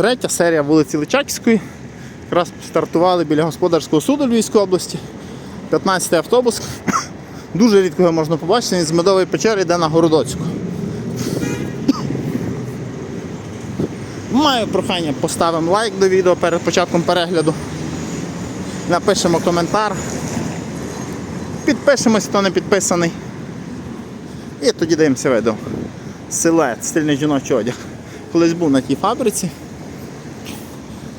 Третя серія вулиці Личаківської. Якраз стартували біля господарського суду Львівської області. 15-й автобус. Дуже рідко його можна побачити, він з медової печери йде на Городоцьку. Маю прохання, поставимо лайк до відео перед початком перегляду. Напишемо коментар. Підпишемось, хто не підписаний. І тоді дивимося відео. Силует, стильний жіночий одяг. Колись був на тій фабриці.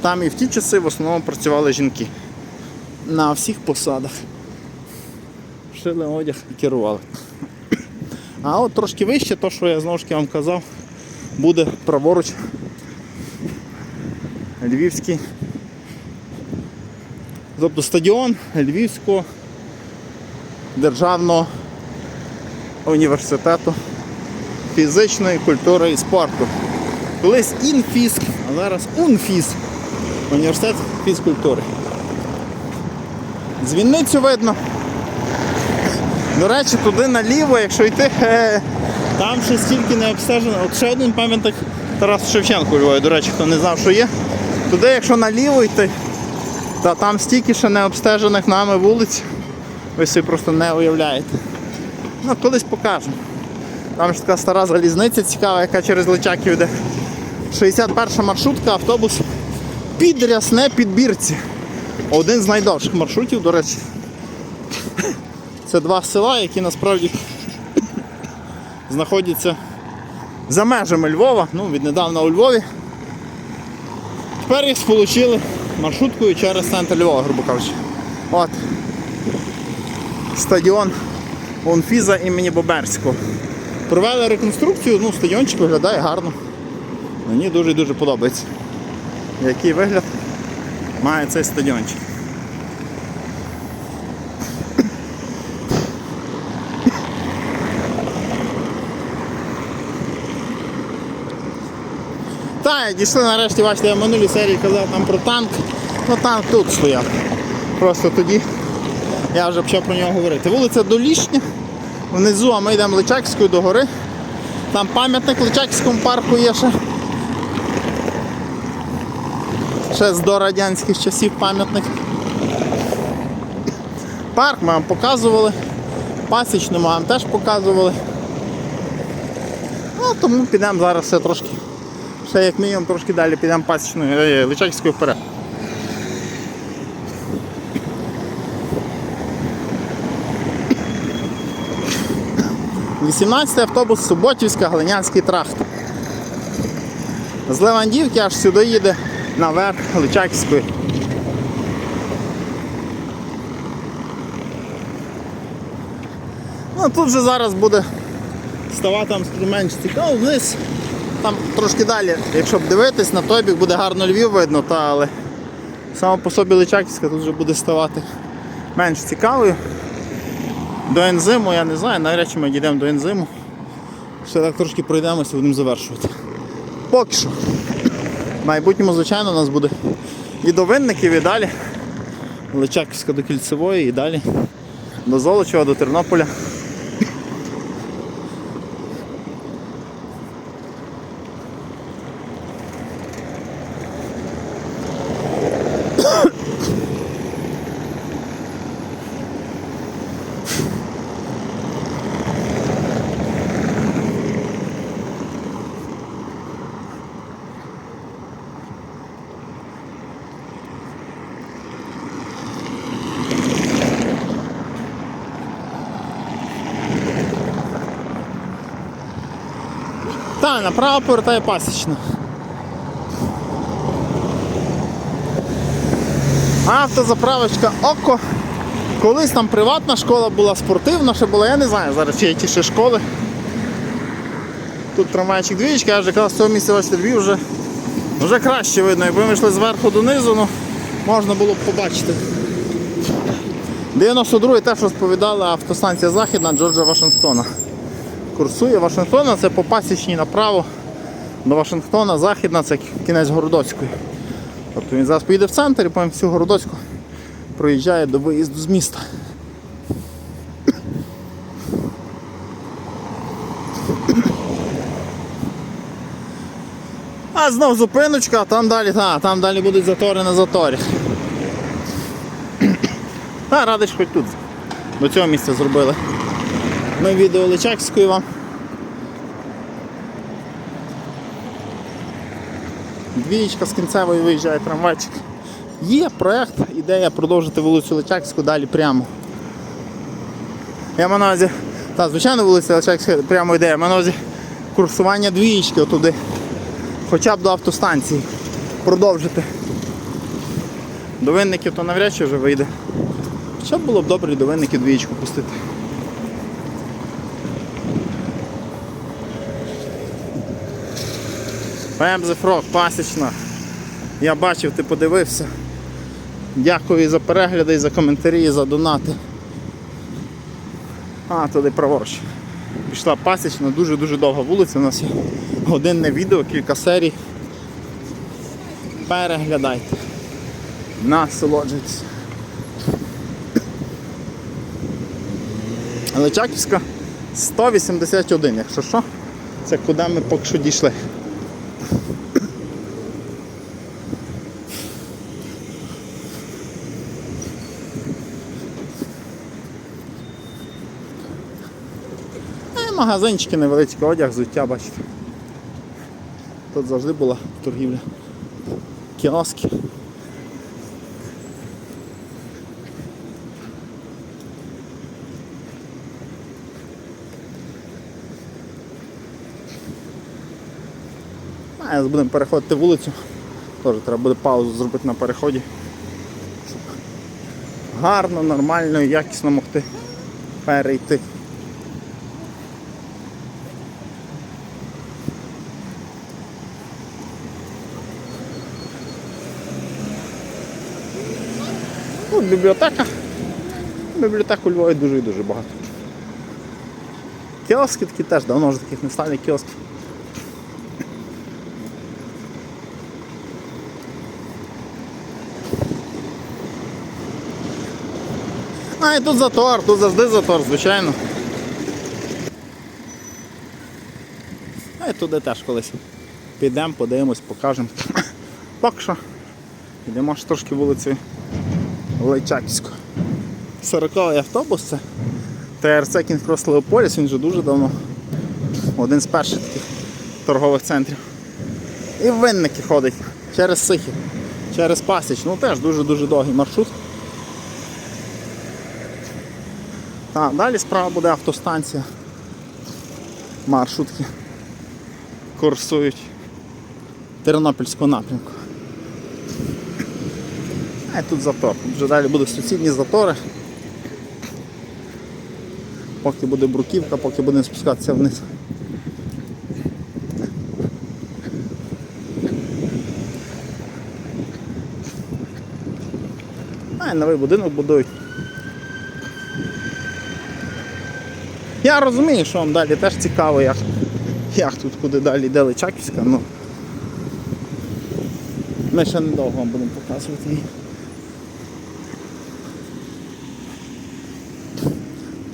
Там і в ті часи в основному працювали жінки. На всіх посадах. Шили одяг і керували. А от трошки вище, то, що я знову ж вам казав, буде праворуч Львівський. Тобто стадіон Львівського державного університету фізичної культури і спорту. Колись інфіз, а зараз унфіз. Університет фізкультури. Дзвінницю видно. До речі, туди наліво, якщо йти, е, там ще стільки не обстежено. От ще один пам'ятник Тарасу Шевченку Львові, до речі, хто не знав, що є. Туди, якщо наліво йти, та там стільки ще не обстежених нами вулиць, ви собі просто не уявляєте. Ну, колись покажемо. Там ж така стара залізниця цікава, яка через Личаків йде. 61 маршрутка, автобус під рясне підбірці. Один з найдовших маршрутів, до речі. Це два села, які насправді знаходяться за межами Львова, ну, віднедавна у Львові. Тепер їх сполучили маршруткою через центр Львова, грубо кажучи. От. Стадіон Унфіза імені Боберського. Провели реконструкцію, ну, стадіончик виглядає гарно. Мені дуже-дуже подобається. Який вигляд має цей стадіончик. Так, дійшли нарешті, бачите, я в минулій серії казав там про танк. Ну танк тут стояв. Просто тоді я вже почав про нього говорити. Вулиця Долішня, внизу, а ми йдемо Личакською до гори. Там пам'ятник Личакському парку є ще. Ще з дорадянських часів пам'ятник. Парк ми вам показували. Пасічну ми вам теж показували. Ну, тому підемо зараз все трошки. Ще як мінімум трошки далі підемо пасічною е, Личаківською вперед. Вісімнадцятий автобус Суботівська, Глинянський тракт. З Левандівки аж сюди їде наверх Личаківської. Ну, тут же зараз буде ставати менш цікаво вниз. Там трошки далі, якщо б дивитись, на той бік буде гарно Львів видно, та, але саме по собі Личаківська тут вже буде ставати менш цікавою. До ензиму я не знаю, навряд чи ми дійдемо до ензиму. Ще так трошки пройдемося, будемо завершувати. Поки що. В майбутньому, звичайно, у нас буде і до винників, і далі. Личаківська до Кільцевої і далі. До Золочева, до Тернополя. Так, направо повертає пасічно. Автозаправочка Око. Колись там приватна школа була, спортивна ще була, я не знаю, зараз є ті ще школи. Тут трамвайчик двічка, я вже казав, з цього місця бачите, Львів вже, вже краще видно. Якби ми йшли зверху донизу, ну, можна було б побачити. 92-й теж розповідала автостанція Західна Джорджа Вашингтона курсує Вашингтона, це по пасічній направо до Вашингтона, Західна, це кінець Городоцької. Тобто він зараз поїде в центр і потім всю Городоцьку проїжджає до виїзду з міста. А знов зупиночка, а там далі, та, там далі будуть затори на заторі. Та, радий, що хоч тут до цього місця зробили. Ми відео Личакської вам. Двієчка з кінцевої виїжджає трамвайчик. Є проєкт, ідея продовжити вулицю Личакську далі прямо. Я маю та, звичайно, вулиця Личакська прямо я маю курсування двієчки отуди. Хоча б до автостанції. Продовжити. До винників то навряд чи вже вийде. Хоча б було б добре до винників двієчку пустити. Пемзефрог, пасічна. Я бачив, ти подивився. Дякую за перегляди, за коментарі, за донати. А, туди праворуч. Пішла пасічна, дуже-дуже довга вулиця. У нас є годинне відео, кілька серій. Переглядайте. Насолоджуйтесь. Личаківська 181, якщо що, це куди ми поки що дійшли. Магазинчики невеличкий одяг, взуття, бачите. Тут завжди була торгівля. Кіоски. Зараз будемо переходити вулицю. Теж треба буде паузу зробити на переході. Гарно, нормально, якісно могти перейти. Бібліотека. Бібліотек у Львові дуже і дуже багато. Кіоски такі теж давно вже таких не стали кіоски. А, і тут затор, тут завжди затор, звичайно. А і туди теж колись підемо, подивимось, покажемо. Поки що. Йдемо ж трошки вулицею Лейчаківську. 40-й автобус це ТРЦ Кінкрос Леополіс, він вже дуже давно. Один з перших таких торгових центрів. І в винники ходить через Сихів, через Пасіч. Ну теж дуже-дуже довгий маршрут. Так, далі справа буде автостанція. Маршрутки курсують Тернопільського напрямку. А тут затор. Вже далі будуть суцільні затори. Поки буде бруківка, поки будемо спускатися вниз. А і новий будинок будують. Я розумію, що вам далі теж цікаво, як, як тут куди далі йде Личаківська, ну ми ще недовго вам будемо показувати її.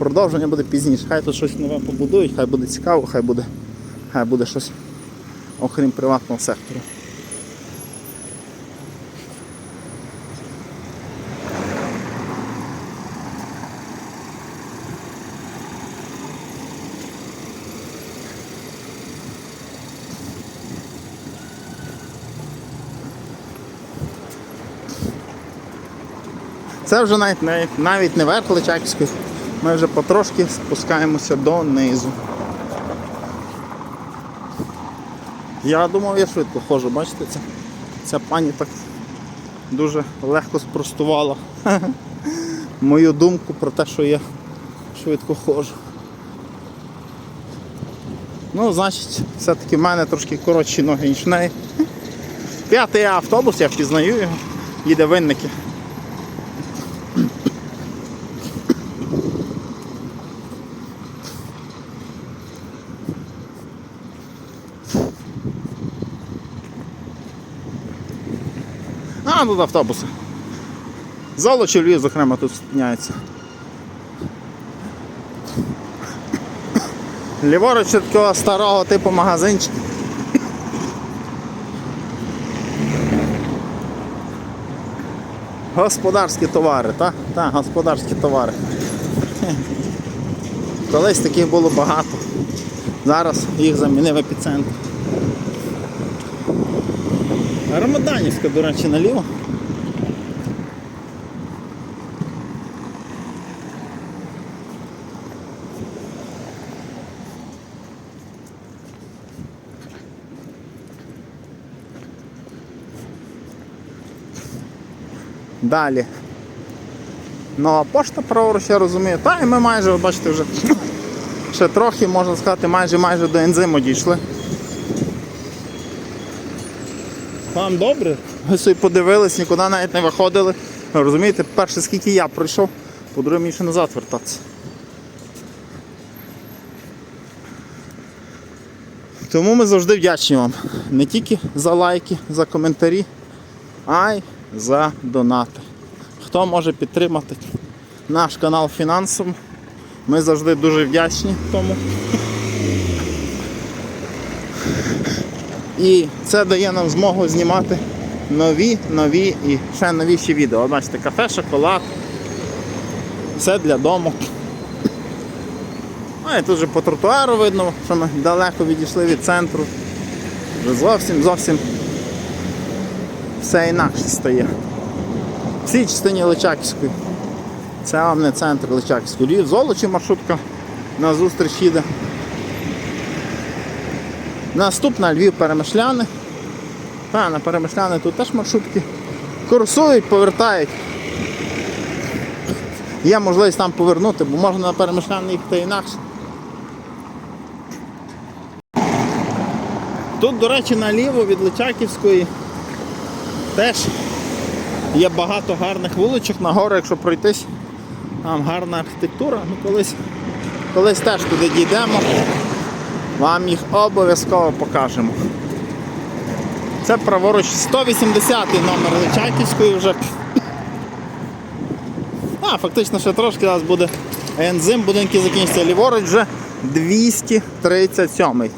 Продовження буде пізніше. Хай тут щось нове побудують, хай буде цікаво, хай буде, хай буде щось окрім приватного сектору. Це вже навіть навіть не верх Личаківської. Ми вже потрошки спускаємося донизу. Я думав, я швидко ходжу, бачите, ця, ця пані так дуже легко спростувала мою думку про те, що я швидко ходжу. Ну, значить, все-таки в мене трошки коротші ноги, ніж в неї. П'ятий автобус, я впізнаю його, їде винники. Там тут автобуси. Зало чи Львів, зокрема, тут спиняється. Ліворуч від такого старого типу магазинчика. Господарські товари, так? Так, господарські товари. Колись таких було багато. Зараз їх замінив епіцентр. Рамаданівська, до речі, наліво. Далі. Нова пошта праворуч, я розумію. Та і ми майже, бачите, вже ще трохи, можна сказати, майже майже до ензиму дійшли. Вам добре? Ви собі подивились, нікуди навіть не виходили. Розумієте, перше, скільки я пройшов, по-друге, мені ще назад вертатися. Тому ми завжди вдячні вам. Не тільки за лайки, за коментарі, а й за донати. Хто може підтримати наш канал фінансово, ми завжди дуже вдячні тому. І це дає нам змогу знімати нові, нові і ще новіші відео. Бачите, кафе, шоколад. Все для дому. А і тут же по тротуару видно, що ми далеко відійшли від центру. Вже зовсім зовсім все інакше стає. В цій частині Личаківської. Це вам не центр Личаківської. Львів Золочі маршрутка на зустріч їде. Наступна Львів Перемишляни. Та, на Перемишляни тут теж маршрутки. Курсують, повертають. Є можливість там повернути, бо можна на Перемишляни їхати інакше. Тут, до речі, наліво від Личаківської теж є багато гарних вуличок на гору, якщо пройтись. Там гарна архітектура. Ну, колись, колись теж туди дійдемо. Вам їх обов'язково покажемо. Це праворуч 180 номер Личаківської вже. А, фактично ще трошки у нас буде ензим, будинки закінчаться ліворуч вже 237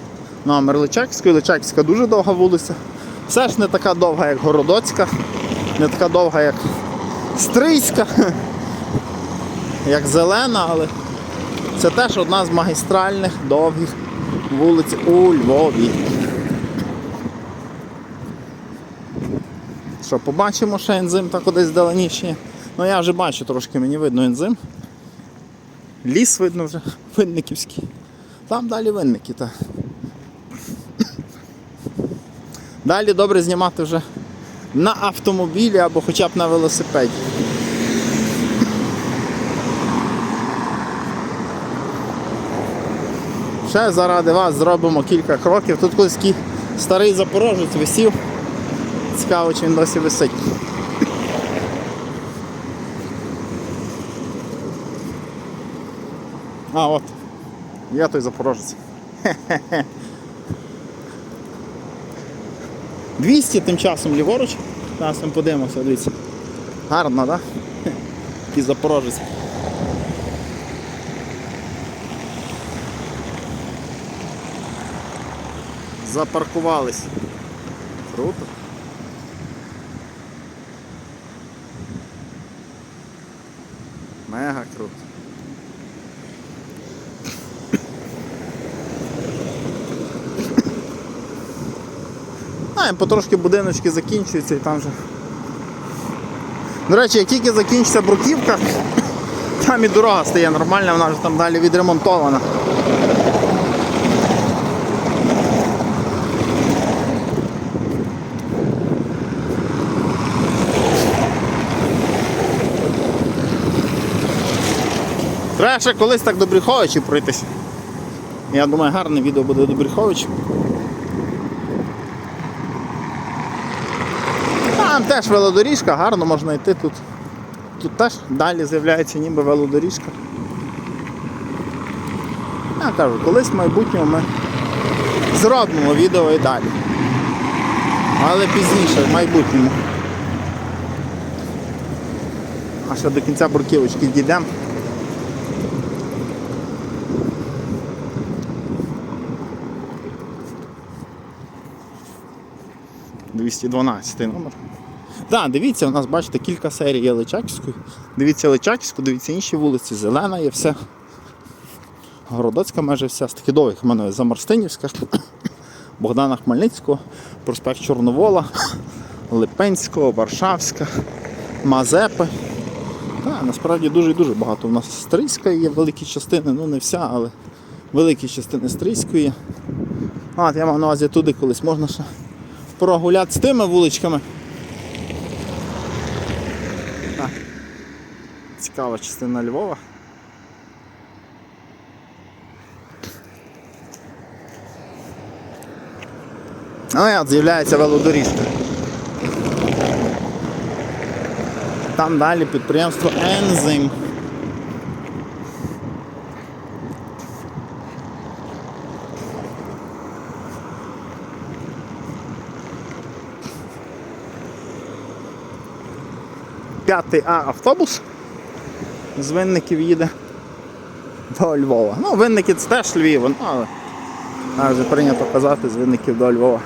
номер Личаківської. Личаківська дуже довга вулиця. Все ж не така довга, як Городоцька, не така довга, як Стрийська, як Зелена, але це теж одна з магістральних довгих вулиць у Львові. Що, побачимо ще ензим так кудись даленіше. Ну я вже бачу трошки, мені видно ензим. Ліс видно вже, винниківський. Там далі винники, так. Далі добре знімати вже на автомобілі або хоча б на велосипеді. Ще заради вас зробимо кілька кроків. Тут колись старий запорожець висів. Цікаво, чи він досі висить. А, от. Я той запорожець. 200 тим часом ліворуч. Зараз ми подивимося, дивіться. Гарно, так? Да? Такий запорожець. Запаркувались. Круто. Мега круто. А, потрошки будиночки закінчуються і там вже. До речі, як тільки закінчиться бруківка, там і дорога стає нормальна, вона вже там далі відремонтована. Треба ще колись так до Бріховичі пройтись. Я думаю, гарне відео буде до Бріховича. Там теж велодоріжка, гарно можна йти тут. Тут теж далі з'являється ніби велодоріжка. Я кажу, колись в майбутньому ми зробимо відео і далі. Але пізніше, в майбутньому. А ще до кінця бурківочки дійдемо. Двісті дванадцятий номер. Так, дивіться, у нас бачите кілька серій є Личаківської. Дивіться Личаківську, дивіться інші вулиці, зелена є все. Городоцька майже вся, з таких довгих мене Замарстинівська, Богдана Хмельницького, проспект Чорновола, Липенського, Варшавська, Мазепи. Так, насправді дуже дуже багато. У нас Стрийська є великі частини, ну не вся, але великі частини Стрийської. А, я мав на увазі туди колись можна ще прогуляти з тими вуличками. Так. Цікава частина Львова. Ну і от з'являється велодоріжка. Там далі підприємство Ензим. П'ятий автобус з винників їде до Львова. Ну, винники це теж Львів, але вже прийнято казати з винників до Львова.